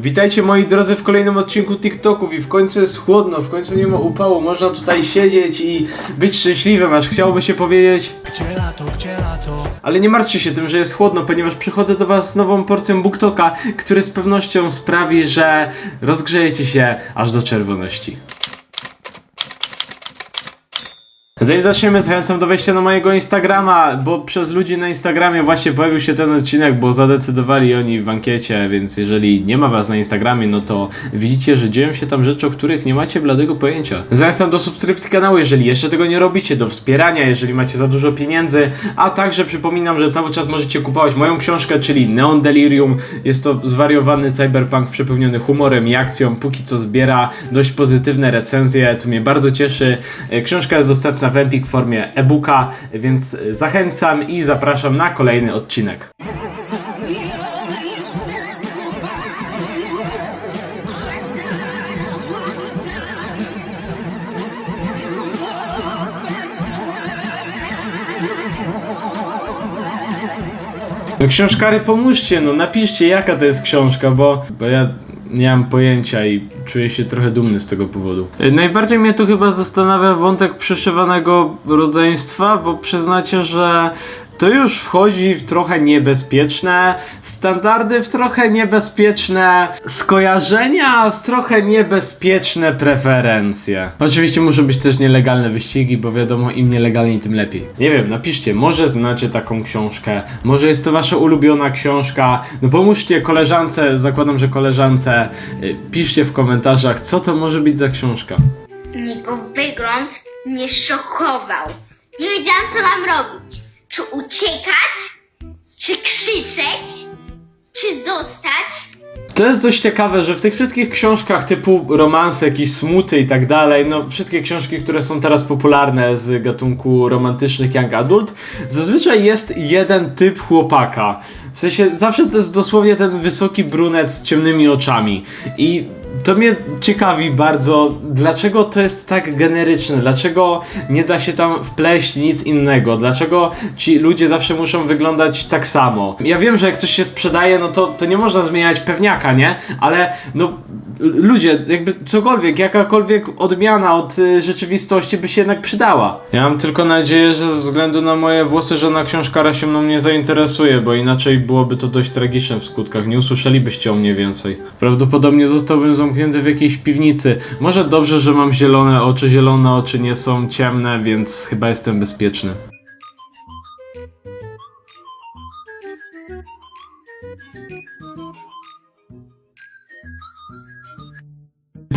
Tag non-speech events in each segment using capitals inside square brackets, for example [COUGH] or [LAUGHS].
Witajcie moi drodzy w kolejnym odcinku TikToków i w końcu jest chłodno, w końcu nie ma upału, można tutaj siedzieć i być szczęśliwym, aż chciałoby się powiedzieć Gdzie lato, gdzie lato? ale nie martwcie się tym, że jest chłodno, ponieważ przychodzę do was z nową porcją BookToka, który z pewnością sprawi, że rozgrzejecie się aż do czerwoności. Zanim zaczniemy, zachęcam do wejścia na mojego Instagrama, bo przez ludzi na Instagramie właśnie pojawił się ten odcinek, bo zadecydowali oni w ankiecie, więc jeżeli nie ma was na Instagramie, no to widzicie, że dzieją się tam rzeczy, o których nie macie bladego pojęcia. Zachęcam do subskrypcji kanału, jeżeli jeszcze tego nie robicie, do wspierania, jeżeli macie za dużo pieniędzy, a także przypominam, że cały czas możecie kupować moją książkę, czyli Neon Delirium. Jest to zwariowany cyberpunk przepełniony humorem i akcją, póki co zbiera dość pozytywne recenzje, co mnie bardzo cieszy. E, Książka jest dostępna w Empik w formie e-booka, więc zachęcam i zapraszam na kolejny odcinek. No książkary pomóżcie, no napiszcie jaka to jest książka, bo, bo ja nie mam pojęcia i czuję się trochę dumny z tego powodu. Y, Najbardziej mnie tu chyba zastanawia wątek przyszywanego rodzeństwa, bo przyznacie, że to już wchodzi w trochę niebezpieczne standardy, w trochę niebezpieczne skojarzenia, w trochę niebezpieczne preferencje. Oczywiście muszą być też nielegalne wyścigi, bo wiadomo, im nielegalniej, tym lepiej. Nie wiem, napiszcie, może znacie taką książkę, może jest to wasza ulubiona książka, no pomóżcie koleżance, zakładam, że koleżance, y, piszcie w komentarzach, co to może być za książka. Jego wygląd mnie szokował. Nie wiedziałam, co mam robić. Czy uciekać? Czy krzyczeć? Czy zostać? To jest dość ciekawe, że w tych wszystkich książkach typu romanse, jakieś smuty i tak dalej, no wszystkie książki, które są teraz popularne z gatunku romantycznych young adult, zazwyczaj jest jeden typ chłopaka. W sensie zawsze to jest dosłownie ten wysoki brunet z ciemnymi oczami. I to mnie ciekawi bardzo, dlaczego to jest tak generyczne, dlaczego nie da się tam wpleść nic innego, dlaczego ci ludzie zawsze muszą wyglądać tak samo. Ja wiem, że jak coś się sprzedaje, no to, to nie można zmieniać pewniaka, nie? Ale no ludzie, jakby cokolwiek, jakakolwiek odmiana od y, rzeczywistości by się jednak przydała. Ja mam tylko nadzieję, że ze względu na moje włosy żona książkara się mną nie zainteresuje, bo inaczej byłoby to dość tragiczne w skutkach, nie usłyszelibyście o mnie więcej. Prawdopodobnie zostałbym zamknięty w jakiejś piwnicy. Może dobrze, że mam zielone oczy, zielone oczy nie są ciemne, więc chyba jestem bezpieczny.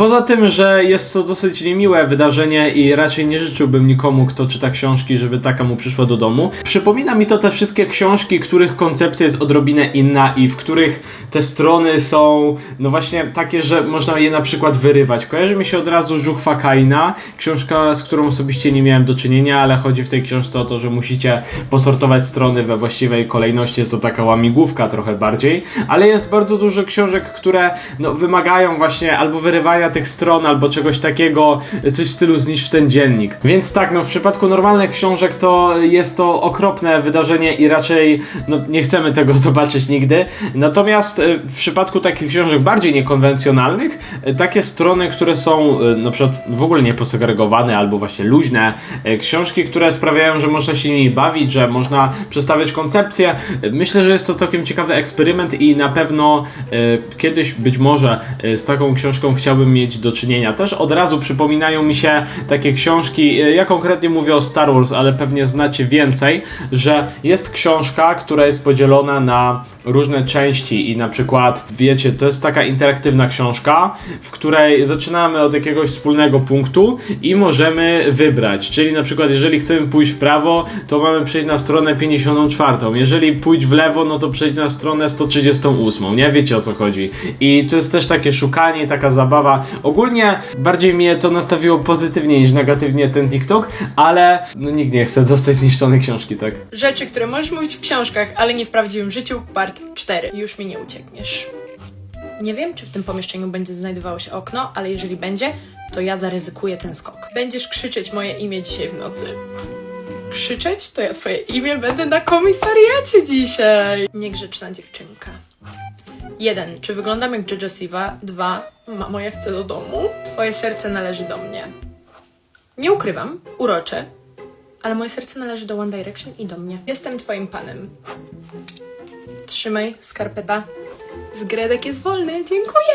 Poza tym, że jest to dosyć niemiłe wydarzenie i raczej nie życzyłbym nikomu, kto czyta książki, żeby taka mu przyszła do domu. Przypomina mi to te wszystkie książki, których koncepcja jest odrobinę inna i w których te strony są, no właśnie takie, że można je na przykład wyrywać. Kojarzy mi się od razu Żuchwa Kaina, książka, z którą osobiście nie miałem do czynienia, ale chodzi w tej książce o to, że musicie posortować strony we właściwej kolejności. Jest to taka łamigłówka trochę bardziej, ale jest bardzo dużo książek, które no, wymagają właśnie albo wyrywania tych stron, albo czegoś takiego, coś w stylu zniszcz ten dziennik. Więc tak, no w przypadku normalnych książek to jest to okropne wydarzenie i raczej no, nie chcemy tego [LAUGHS] zobaczyć nigdy. Natomiast e, w przypadku takich książek bardziej niekonwencjonalnych, e, takie strony, które są e, na przykład w ogóle nieposegregowane albo właśnie luźne, książki, które sprawiają, że można się nimi bawić, że można przedstawiać koncepcję. Myślę, że jest to całkiem ciekawy eksperyment i na pewno kiedyś być może z taką książką chciałbym mieć do czynienia. Też od razu przypominają mi się takie książki, ja konkretnie mówię o Star Wars, ale pewnie znacie więcej, że jest książka, która jest podzielona na różne części i na przykład, wiecie, to jest taka interaktywna książka, w której zaczynamy od jakiegoś wspólnego punktu i możemy wybrać, czyli na przykład jeżeli chcemy pójść w prawo, to mamy przejść na stronę 54, jeżeli pójść w lewo, no to przejść na stronę 138, nie? Wiecie o co chodzi. I to jest też takie szukanie, taka zabawa. Ogólnie bardziej mnie to nastawiło pozytywnie niż negatywnie ten TikTok, ale no nikt nie chce dostać zniszczonej książki, tak? Rzeczy, które możesz mówić w książkach, ale nie w prawdziwym życiu, part 4. Już mi nie uciekniesz. Nie wiem, czy w tym pomieszczeniu będzie znajdowało się okno, ale jeżeli będzie, to ja zaryzykuję ten skok. Będziesz krzyczeć moje imię dzisiaj w nocy. Krzyczeć? To ja twoje imię będę na komisariacie dzisiaj. Niegrzeczna dziewczynka. Jeden, czy wyglądam jak Jojo Siva? Dwa, mamo, ja chcę do domu. Twoje serce należy do mnie. Nie ukrywam, urocze, ale moje serce należy do One Direction i do mnie. Jestem twoim panem. Trzymaj, skarpeta. Zgredek jest wolny, dziękuję!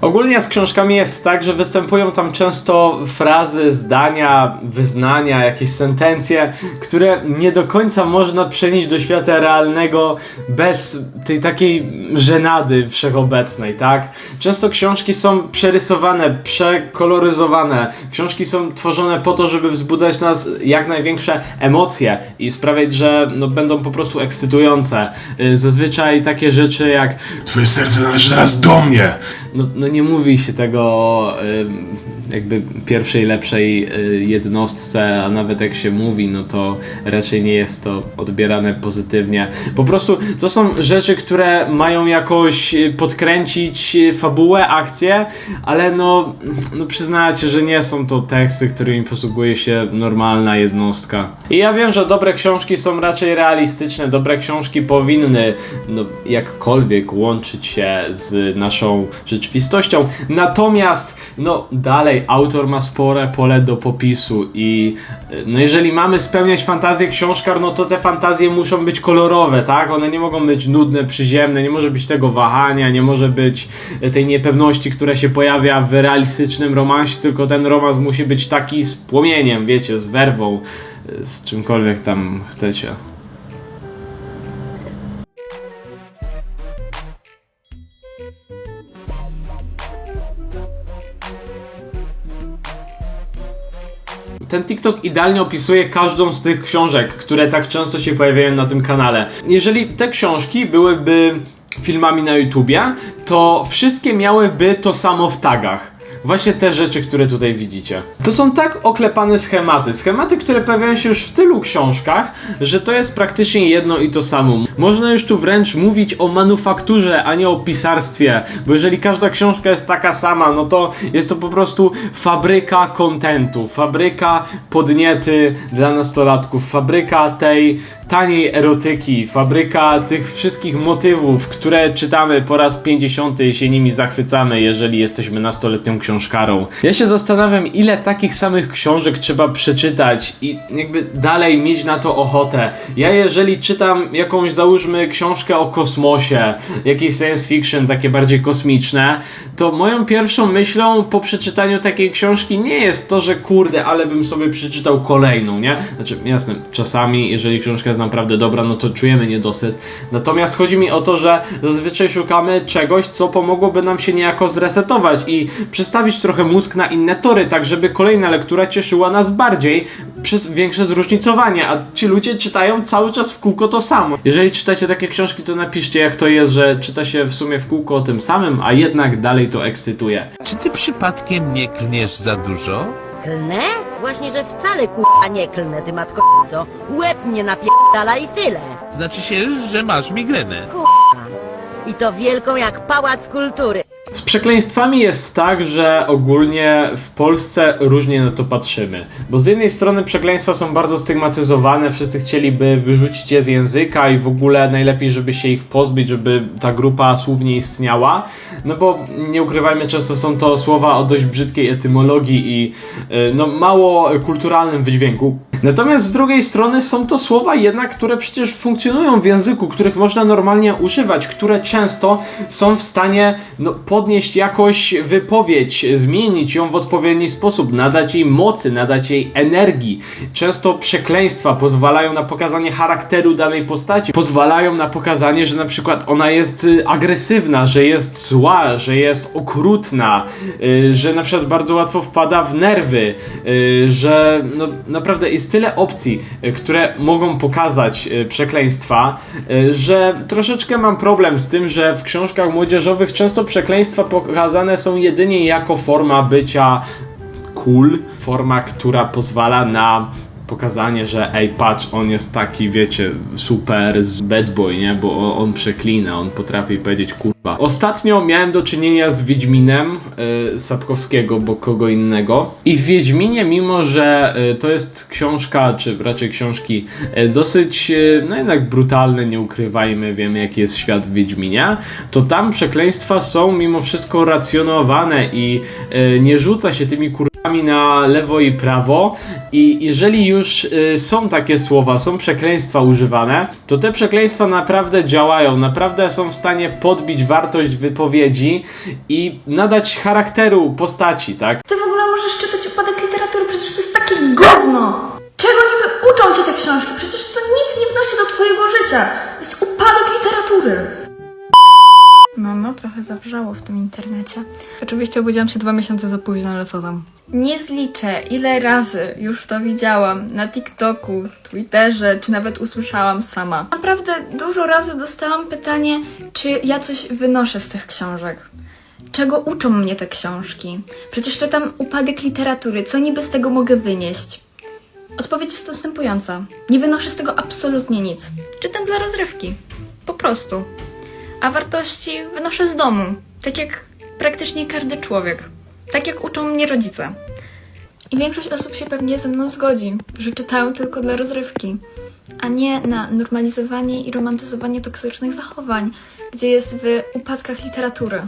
Ogólnie z książkami jest tak, że występują tam często frazy, zdania, wyznania, jakieś sentencje, które nie do końca można przenieść do świata realnego bez tej takiej żenady wszechobecnej, tak? Często książki są przerysowane, przekoloryzowane. Książki są tworzone po to, żeby wzbudzać nas jak największe emocje i sprawiać, że no, będą po prostu ekscytujące. Y, Zazwyczaj takie rzeczy jak Twoje serce należy teraz do mnie! no, no nie mówi się tego jakby pierwszej, lepszej y, jednostce, a nawet jak się mówi, no to raczej nie jest to odbierane pozytywnie. Po prostu to są rzeczy, które mają jakoś y, podkręcić y, fabułę, akcję, ale no, no przyznacie, że nie są to teksty, którymi posługuje się normalna jednostka. I ja wiem, że dobre książki są raczej realistyczne, dobre książki powinny no, jakkolwiek łączyć się z naszą rzeczywistością. Natomiast, no dalej, autor ma spore pole do popisu i no jeżeli mamy spełniać fantazję książkar, no to te fantazje muszą być kolorowe, tak? One nie mogą być nudne, przyziemne, nie może być tego wahania, nie może być tej niepewności, która się pojawia w realistycznym romansie, tylko ten romans musi być taki z płomieniem, wiecie, z werwą, z czymkolwiek tam chcecie. Ten TikTok idealnie opisuje każdą z tych książek, które tak często się pojawiają na tym kanale. Jeżeli te książki byłyby filmami na YouTubie, to wszystkie miałyby to samo w tagach. Właśnie te rzeczy, które tutaj widzicie. To są tak oklepane schematy. Schematy, które pojawiają się już w tylu książkach, że to jest praktycznie jedno i to samo. Można już tu wręcz mówić o manufakturze, a nie o pisarstwie, bo jeżeli każda książka jest taka sama, no to jest to po prostu fabryka kontentu, fabryka podniety dla nastolatków, fabryka tej taniej erotyki, fabryka tych wszystkich motywów, które czytamy po raz 50 i się nimi zachwycamy, jeżeli jesteśmy nastoletnią książkarą. Ja się zastanawiam, ile takich samych książek trzeba przeczytać i jakby dalej mieć na to ochotę. Ja jeżeli czytam jakąś, załóżmy, książkę o kosmosie, jakieś science fiction, takie bardziej kosmiczne, to moją pierwszą myślą po przeczytaniu takiej książki nie jest to, że kurde, ale bym sobie przeczytał kolejną, nie? Znaczy, jasne, czasami, jeżeli książka jest naprawdę dobra, no to czujemy niedosyt. Natomiast chodzi mi o to, że zazwyczaj szukamy czegoś, co pomogłoby nam się niejako zresetować i przestawić trochę mózg na inne tory, tak żeby kolejna lektura cieszyła nas bardziej przez większe zróżnicowanie, a ci ludzie czytają cały czas w kółko to samo. Jeżeli czytacie takie książki, to napiszcie jak to jest, że czyta się w sumie w kółko o tym samym, a jednak dalej to ekscytuje. Czy ty przypadkiem nie klniesz za dużo? Klnę? Właśnie, że wcale kurwa nie klnę, ty matko co? Łeb mnie napierdala i tyle. Znaczy się, że masz migrenę. Kurwa. I to wielką jak pałac kultury. Z przekleństwami jest tak, że ogólnie w Polsce różnie na to patrzymy. Bo z jednej strony przekleństwa są bardzo stygmatyzowane, wszyscy chcieliby wyrzucić je z języka i w ogóle najlepiej, żeby się ich pozbyć, żeby ta grupa słów nie istniała. No bo nie ukrywajmy, często są to słowa o dość brzydkiej etymologii i y, no mało kulturalnym wydźwięku. Natomiast z drugiej strony są to słowa jednak, które przecież funkcjonują w języku, których można normalnie używać, które często są w stanie no, podnieść jakoś wypowiedź, zmienić ją w odpowiedni sposób, nadać jej mocy, nadać jej energii. Często przekleństwa pozwalają na pokazanie charakteru danej postaci, pozwalają na pokazanie, że na przykład ona jest y, agresywna, że jest zła, że jest okrutna, y, że na przykład bardzo łatwo wpada w nerwy, y, że no, naprawdę jest tyle opcji, które mogą pokazać przekleństwa, że troszeczkę mam problem z tym, że w książkach młodzieżowych często przekleństwa pokazane są jedynie jako forma bycia cool, forma, która pozwala na pokazanie, że ej, patrz, on jest taki, wiecie, super z bad boy, nie? Bo on, przeklina, on potrafi powiedzieć kurwa. Ostatnio miałem do czynienia z Wiedźminem y, Sapkowskiego, bo kogo innego. I w Wiedźminie, mimo że y, to jest książka, czy raczej książki y, dosyć, y, no jednak brutalne, nie ukrywajmy, wiemy jaki jest świat w Wiedźminie, to tam przekleństwa są mimo wszystko racjonowane i y, nie rzuca się tymi kurwami na lewo i prawo i jeżeli już y, są takie słowa, są przekleństwa używane, to te przekleństwa naprawdę działają, naprawdę są w stanie podbić wartość wypowiedzi i nadać charakteru postaci, tak? Ty w ogóle możesz czytać upadek literatury, przecież to jest takie gówno! Czego niby uczą cię te książki? Przecież to nic nie wnosi do twojego życia. To jest upadek literatury. No, no, trochę zawrzało w tym internecie. Oczywiście obudziłam się dwa miesiące za późno, ale co tam? Nie zliczę, ile razy już to widziałam na TikToku, Twitterze, czy nawet usłyszałam sama. Naprawdę dużo razy dostałam pytanie, czy ja coś wynoszę z tych książek. Czego uczą mnie te książki? Przecież czytam upadek literatury, co niby z tego mogę wynieść? Odpowiedź jest następująca. Nie wynoszę z tego absolutnie nic. Czytam dla rozrywki. Po prostu. A wartości wynoszę z domu. Tak jak praktycznie każdy człowiek. Tak jak uczą mnie rodzice. I większość osób się pewnie ze mną zgodzi, że czytają tylko dla rozrywki, a nie na normalizowanie i romantyzowanie toksycznych zachowań, gdzie jest w upadkach literatury.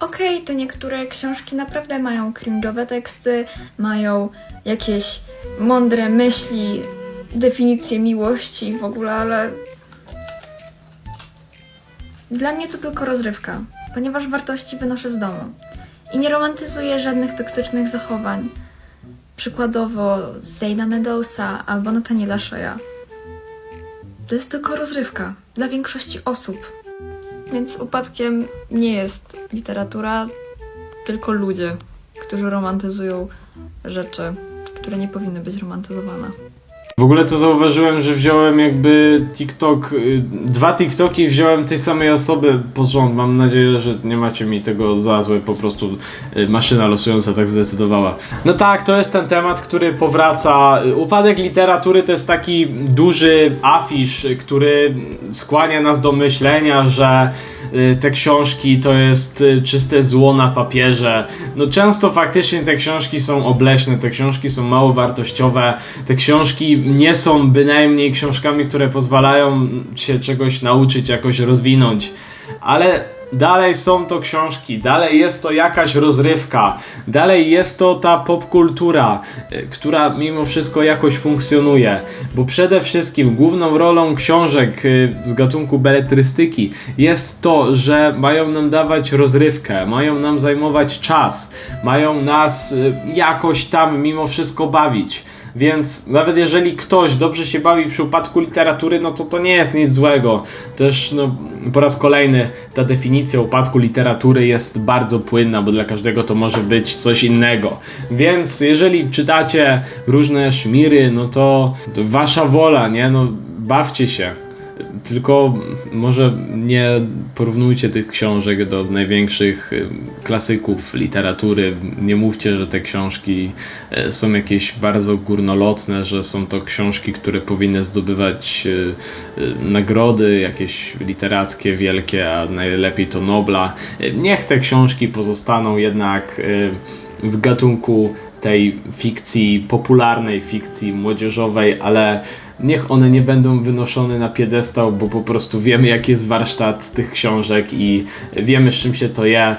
Okej, te niektóre książki naprawdę mają cringe'owe teksty, mają jakieś mądre myśli, definicje miłości w ogóle, ale dla mnie to tylko rozrywka, ponieważ wartości wynoszę z domu i nie romantyzuję żadnych toksycznych zachowań. Przykładowo Zayna Meadowsa albo Nathaniela She'a. To jest tylko rozrywka dla większości osób. Więc upadkiem nie jest literatura, tylko ludzie, którzy romantyzują rzeczy, które nie powinny być romantyzowane. W ogóle to zauważyłem, że wziąłem jakby TikTok, y, dwa TikToki wziąłem tej samej osoby pod rząd. Mam nadzieję, że nie macie mi tego za złe, po prostu y, maszyna losująca tak zdecydowała. No tak, to jest ten temat, który powraca. Upadek literatury to jest taki duży afisz, który skłania nas do myślenia, że te książki to jest y, czyste zło na papierze. No często faktycznie te książki są obleśne, te książki są mało wartościowe, te książki nie są bynajmniej książkami, które pozwalają się czegoś nauczyć, jakoś rozwinąć, ale dalej są to książki, dalej jest to jakaś rozrywka, dalej jest to ta popkultura, y, która mimo wszystko jakoś funkcjonuje, bo przede wszystkim główną rolą książek y, z gatunku beletrystyki jest to, że mają nam dawać rozrywkę, mają nam zajmować czas, mają nas y, jakoś tam mimo wszystko bawić. Więc nawet jeżeli ktoś dobrze się bawi przy upadku literatury, no to to nie jest nic złego. Też no, po raz kolejny ta definicja upadku literatury jest bardzo płynna, bo dla każdego to może być coś innego. Więc jeżeli czytacie różne szmiry, no to, to wasza wola, nie? No bawcie się. Tylko może nie porównujcie tych książek do największych y, klasyków literatury. Nie mówcie, że te książki y, są jakieś bardzo górnolotne, że są to książki, które powinny zdobywać y, y, nagrody jakieś literackie wielkie, a najlepiej to Nobla. Y, Niech te książki pozostaną jednak y, w gatunku tej fikcji, popularnej fikcji młodzieżowej, ale niech one nie będą wynoszone na piedestał, bo po prostu wiemy jaki jest warsztat tych książek i wiemy z czym się to je.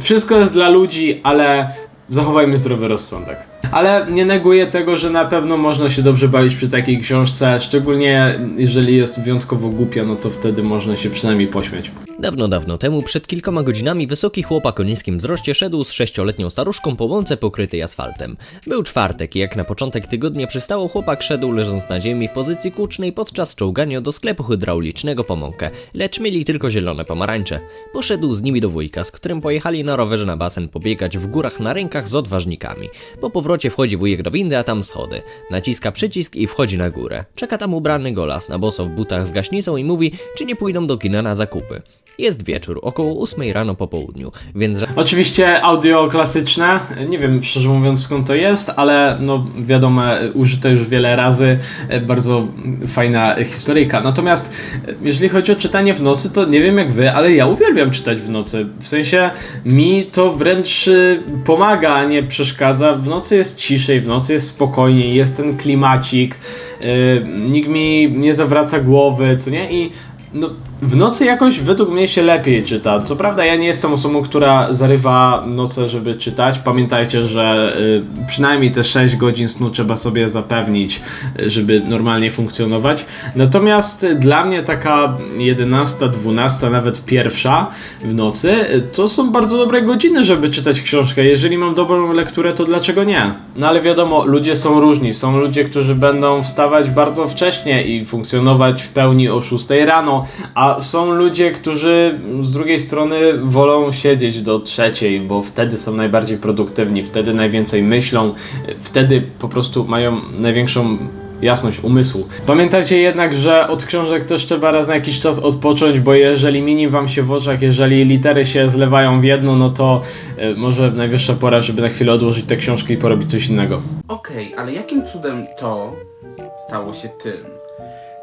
Wszystko jest dla ludzi, ale zachowajmy zdrowy rozsądek. Ale nie neguję tego, że na pewno można się dobrze bawić przy takiej książce, szczególnie jeżeli jest wyjątkowo głupia, no to wtedy można się przynajmniej pośmiać. Dawno, dawno temu, przed kilkoma godzinami, wysoki chłopak o niskim wzroście szedł z sześcioletnią staruszką po łące pokrytej asfaltem. Był czwartek i jak na początek tygodnia przystało, chłopak szedł leżąc na ziemi w pozycji kucznej podczas czołgania do sklepu hydraulicznego po mąkę, lecz mieli tylko zielone pomarańcze. Poszedł z nimi do wujka, z którym pojechali na rowerze na basen pobiegać w górach na rękach z odważnikami. Po powrocie wchodzi wujek do windy, a tam schody. Naciska przycisk i wchodzi na górę. Czeka tam ubrany golas na boso w butach z gaśnicą i mówi, czy nie pójdą do kina na zakupy. Jest wieczór, około 8 rano po południu, więc Oczywiście audio klasyczne, nie wiem szczerze mówiąc skąd to jest, ale no wiadomo, użyte już wiele razy, e, bardzo fajna historyjka. Natomiast e, jeżeli chodzi o czytanie w nocy, to nie wiem jak wy, ale ja uwielbiam czytać w nocy. W sensie mi to wręcz e, pomaga, a nie przeszkadza. W nocy jest ciszej, w nocy jest spokojniej, jest ten klimacik, e, nikt mi nie zawraca głowy, co nie? I no, w nocy jakoś według mnie się lepiej czyta. Co prawda ja nie jestem osobą, która zarywa noce, żeby czytać. Pamiętajcie, że y, przynajmniej te 6 godzin snu trzeba sobie zapewnić, y, żeby normalnie funkcjonować. Natomiast y, dla mnie taka 11, 12, nawet pierwsza w nocy y, to są bardzo dobre godziny, żeby czytać książkę. Jeżeli mam dobrą lekturę, to dlaczego nie? No ale wiadomo, ludzie są różni. Są ludzie, którzy będą wstawać bardzo wcześnie i funkcjonować w pełni o 6 rano, a są ludzie, którzy z drugiej strony wolą siedzieć do trzeciej, bo wtedy są najbardziej produktywni, wtedy najwięcej myślą, wtedy po prostu mają największą jasność umysłu. Pamiętajcie jednak, że od książek też trzeba raz na jakiś czas odpocząć, bo jeżeli mieni wam się w oczach, jeżeli litery się zlewają w jedno, no to y, może najwyższa pora, żeby na chwilę odłożyć tę książkę i porobić coś innego. Okej, ale jakim cudem to stało się tym?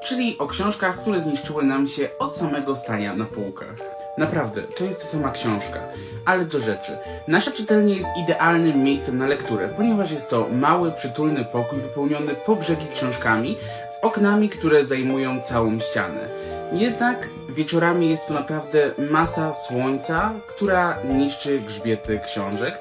Czyli o książkach, które zniszczyły nam się od samego stania na półkach. Naprawdę, to jest ta sama książka. Ale do rzeczy. Nasza czytelnia jest idealnym miejscem na lekturę, ponieważ jest to mały, przytulny pokój wypełniony po brzegi książkami z oknami, które zajmują całą ścianę. Jednak wieczorami jest tu naprawdę masa słońca, która niszczy grzbiety książek.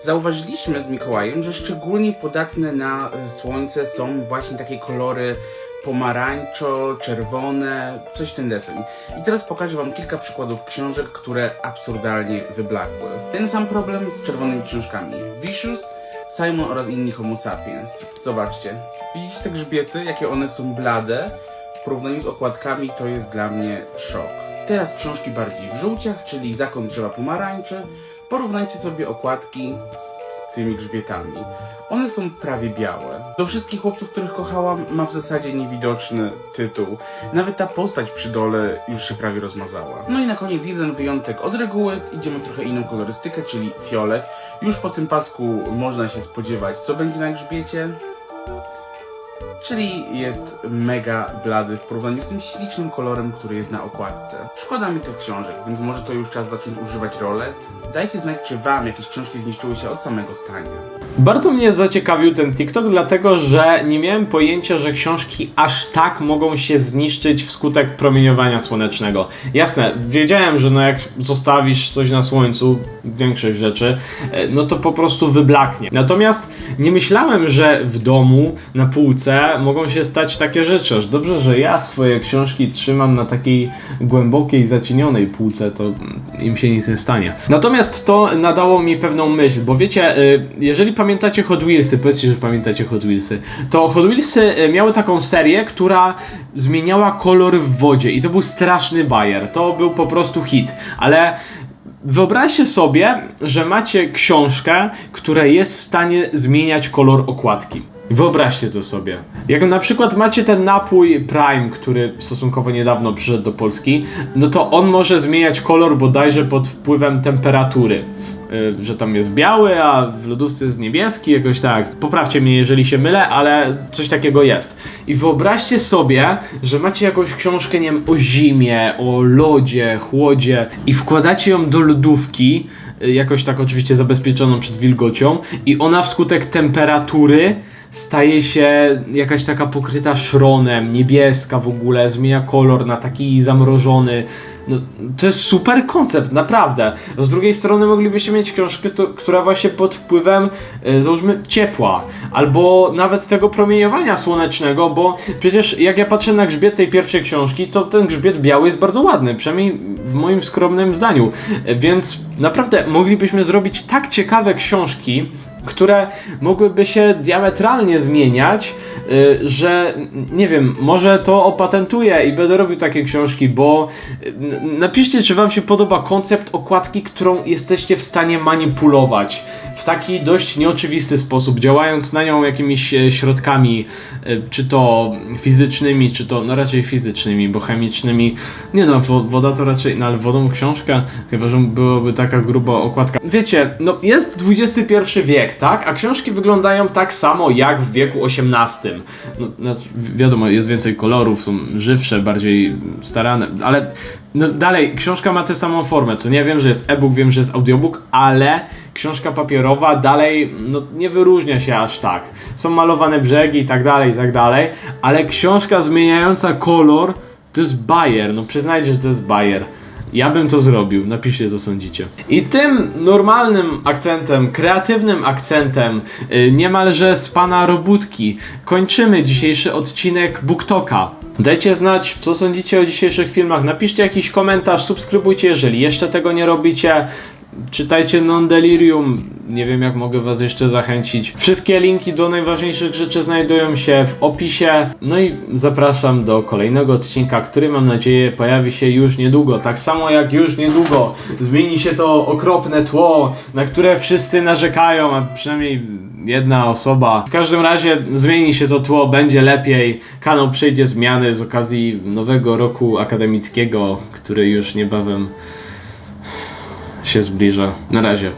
Zauważyliśmy z Mikołajem, że szczególnie podatne na słońce są właśnie takie kolory pomarańczo, czerwone, coś w ten deseń. I teraz pokażę wam kilka przykładów książek, które absurdalnie wyblakły. Ten sam problem z czerwonymi książkami. Vicious, Simon oraz inni Homo sapiens. Zobaczcie. Widzicie te grzbiety, jakie one są blade? W porównaniu z okładkami to jest dla mnie szok. Teraz książki bardziej w żółciach, czyli Zakon drzewa pomarańczy. Porównajcie sobie okładki tymi grzbietami. One są prawie białe. Do wszystkich chłopców, których kochałam, ma w zasadzie niewidoczny tytuł. Nawet ta postać przy dole już się prawie rozmazała. No i na koniec jeden wyjątek od reguły. Idziemy w trochę inną kolorystykę, czyli fiolet. Już po tym pasku można się spodziewać, co będzie na grzbiecie. Czyli jest mega blady w porównaniu z tym ślicznym kolorem, który jest na okładce. Szkoda mi tych książek, więc może to już czas zacząć używać rolet? Dajcie znać, czy wam jakieś książki zniszczyły się od samego stania. Bardzo mnie zaciekawił ten TikTok, dlatego że nie miałem pojęcia, że książki aż tak mogą się zniszczyć wskutek promieniowania słonecznego. Jasne, wiedziałem, że no jak zostawisz coś na słońcu, większość rzeczy, e, no to po prostu wyblaknie. Natomiast nie myślałem, że w domu, na półce mogą się stać takie rzeczy. Aż dobrze, że ja swoje książki trzymam na takiej głębokiej, zacienionej półce, to im się nic nie stanie. Natomiast to nadało mi pewną myśl, bo wiecie, y, jeżeli pamiętacie Hot Wheelsy, powiedzcie, że pamiętacie Hot Wheelsy, to Hot Wheelsy y, miały taką serię, która zmieniała kolor w wodzie i to był straszny bajer. To był po prostu hit, ale Wyobraźcie sobie, że macie książkę, która jest w stanie zmieniać kolor okładki. Wyobraźcie to sobie. Jak na przykład macie ten napój Prime, który stosunkowo niedawno przyszedł do Polski, no to on może zmieniać kolor bodajże pod wpływem temperatury. Y, Że tam jest biały, a w lodówce jest niebieski, jakoś tak. Poprawcie mnie, jeżeli się mylę, ale coś takiego jest. I wyobraźcie sobie, że macie jakąś książkę, nie wiem, o zimie, o lodzie, chłodzie i wkładacie ją do lodówki, y, jakoś tak oczywiście zabezpieczoną przed wilgocią, i ona wskutek temperatury staje się jakaś taka pokryta szronem, niebieska w ogóle, zmienia kolor na taki zamrożony. No, to jest super koncept, naprawdę. Z drugiej strony moglibyście mieć książkę, to, która właśnie pod wpływem, e, załóżmy, ciepła, albo nawet tego promieniowania słonecznego, bo przecież jak ja patrzę na grzbiet tej pierwszej książki, to ten grzbiet biały jest bardzo ładny, przynajmniej w moim skromnym zdaniu. E, Więc naprawdę moglibyśmy zrobić tak ciekawe książki, które mogłyby się diametralnie zmieniać, y, że nie wiem, może to opatentuję i będę robił takie książki, bo y, napiszcie, czy wam się podoba koncept okładki, którą jesteście w stanie manipulować w taki dość nieoczywisty sposób, działając na nią jakimiś e, środkami, e, czy to fizycznymi, czy to, no raczej fizycznymi, bo chemicznymi, nie no, wo- woda to raczej, no ale wodą książka, chyba, że byłoby taka gruba okładka. Wiecie, no jest XXI wiek, tak? A książki wyglądają tak samo jak w wieku XVIII. No, wi- wiadomo, jest więcej kolorów, są żywsze, bardziej starane, ale no dalej, książka ma tę samą formę, co nie wiem, że jest e-book, wiem, że jest audiobook, ale książka papierowa dalej no, nie wyróżnia się aż tak. Są malowane brzegi i tak dalej, i tak dalej, ale książka zmieniająca kolor to jest bajer, no przyznajcie, że to jest bajer. Ja bym to zrobił, napiszcie co sądzicie. I tym normalnym akcentem, kreatywnym akcentem, yy, niemalże z pana robótki, kończymy dzisiejszy odcinek BookToka. Dajcie znać, co sądzicie o dzisiejszych filmach. Napiszcie jakiś komentarz, subskrybujcie, jeżeli jeszcze tego nie robicie. Czytajcie Non Delirium. Nie wiem, jak mogę Was jeszcze zachęcić. Wszystkie linki do najważniejszych rzeczy znajdują się w opisie. No i zapraszam do kolejnego odcinka, który mam nadzieję pojawi się już niedługo. Tak samo jak już niedługo zmieni się to okropne tło, na które wszyscy narzekają, a przynajmniej jedna osoba. W każdym razie zmieni się to tło, będzie lepiej. Kanał przejdzie zmiany z okazji nowego roku akademickiego, który już niebawem się zbliża. Na razie.